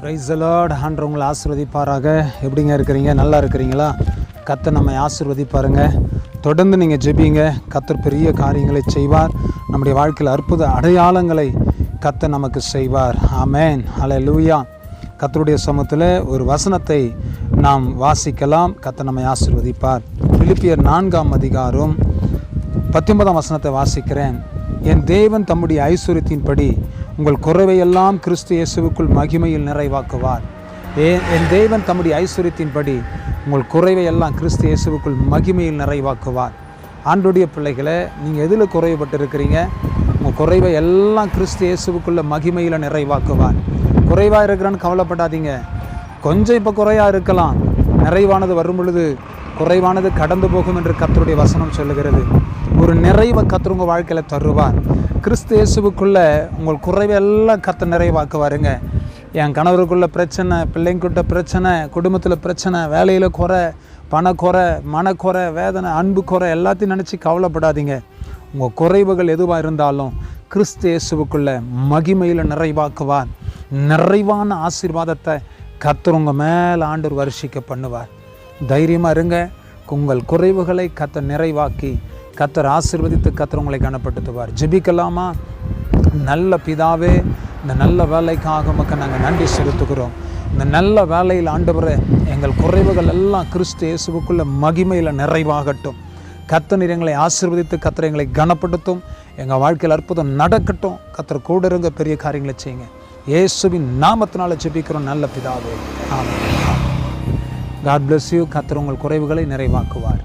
Price Lord ஆண்டவர் உங்களை ஆசிர்வதிப்பாராக. எப்படிங்க இருக்கிறீங்க? நல்லா இருக்கிறீங்களா? கத்தை நம்மை ஆசிர்வதிப்பாருங்க. தொடர்ந்து நீங்கள் ஜெபிங்க. கத்தர் பெரிய காரியங்களை செய்வார். நம்முடைய வாழ்க்கையில் அற்புத அடையாளங்களை கத்தை நமக்கு செய்வார். ஆமேன். அலை லூயா கத்தருடைய சமூகத்தில் ஒரு வசனத்தை நாம் வாசிக்கலாம். கத்தை நம்மை ஆசிர்வதிப்பார். பிலிப்பியர் நான்காம் அதிகாரம் பத்தொன்பதாம் வசனத்தை வாசிக்கிறேன். என் தேவன் தம்முடைய ஐஸ்வர்யத்தின்படி உங்கள் குறைவையெல்லாம் கிறிஸ்து இயேசுவுக்குள் மகிமையில் நிறைவாக்குவார். ஏ என் தேவன் தம்முடைய ஐஸ்வர்யத்தின்படி உங்கள் குறைவையெல்லாம் கிறிஸ்து இயேசுவுக்குள் மகிமையில் நிறைவாக்குவார். ஆண்டுடைய பிள்ளைகளை நீங்கள் எதில் குறைவுபட்டு இருக்கிறீங்க உங்கள் குறைவை எல்லாம் கிறிஸ்து இயேசுவுக்குள்ள மகிமையில் நிறைவாக்குவார். குறைவாக இருக்கிறான்னு கவலைப்படாதீங்க. கொஞ்சம் இப்போ குறையாக இருக்கலாம். நிறைவானது வரும் பொழுது குறைவானது கடந்து போகும் என்று கத்தருடைய வசனம் சொல்லுகிறது. ஒரு நிறைவை கத்தர் உங்கள் வாழ்க்கையில் தருவார். கிறிஸ்து இயேசுவுக்குள்ள உங்கள் குறைவெல்லாம் கத்த நிறைவாக்குவாருங்க. என் கணவருக்குள்ள பிரச்சனை பிள்ளைங்கிட்ட பிரச்சனை குடும்பத்தில் பிரச்சனை வேலையில் குறை பணக்குறை மனக்குறை வேதனை அன்பு குறை எல்லாத்தையும் நினச்சி கவலைப்படாதீங்க. உங்கள் குறைவுகள் எதுவாக இருந்தாலும் கிறிஸ்து இயேசுவுக்குள்ள மகிமையில் நிறைவாக்குவார். நிறைவான ஆசீர்வாதத்தை கர்த்தர் உங்கள் மேலே ஆண்டவர் வருஷிக்க பண்ணுவார். தைரியமாக இருங்க. உங்கள் குறைவுகளை கத்தர் நிறைவாக்கி கத்தர் ஆசீர்வதித்து கத்தர் உங்களை கனப்படுத்துவார். ஜெபிக்கலாமா? நல்ல பிதாவே இந்த நல்ல வேலைக்காக மக்கள் நாங்கள் நன்றி செலுத்துகிறோம். இந்த நல்ல வேலையில் ஆண்டவரே எங்கள் குறைவுகள் எல்லாம் கிறிஸ்து இயேசுவுக்குள்ள மகிமையில் நிறைவாகட்டும். கத்தனர் எங்களை ஆசீர்வதித்து கத்தரை எங்களை கனப்படுத்தும். எங்கள் வாழ்க்கையில் அற்புதம் நடக்கட்டும். கத்தர் கூட இருங்க பெரிய காரியங்களை செய்யுங்க. இயேசுவின் நாமத்தினால ஜெபிக்கிறோம் நல்ல பிதாவே. ஆமாம் காட் பிளஸ் யூ கத்தர் உங்கள் குறைவுகளை நிறைவாக்குவார்.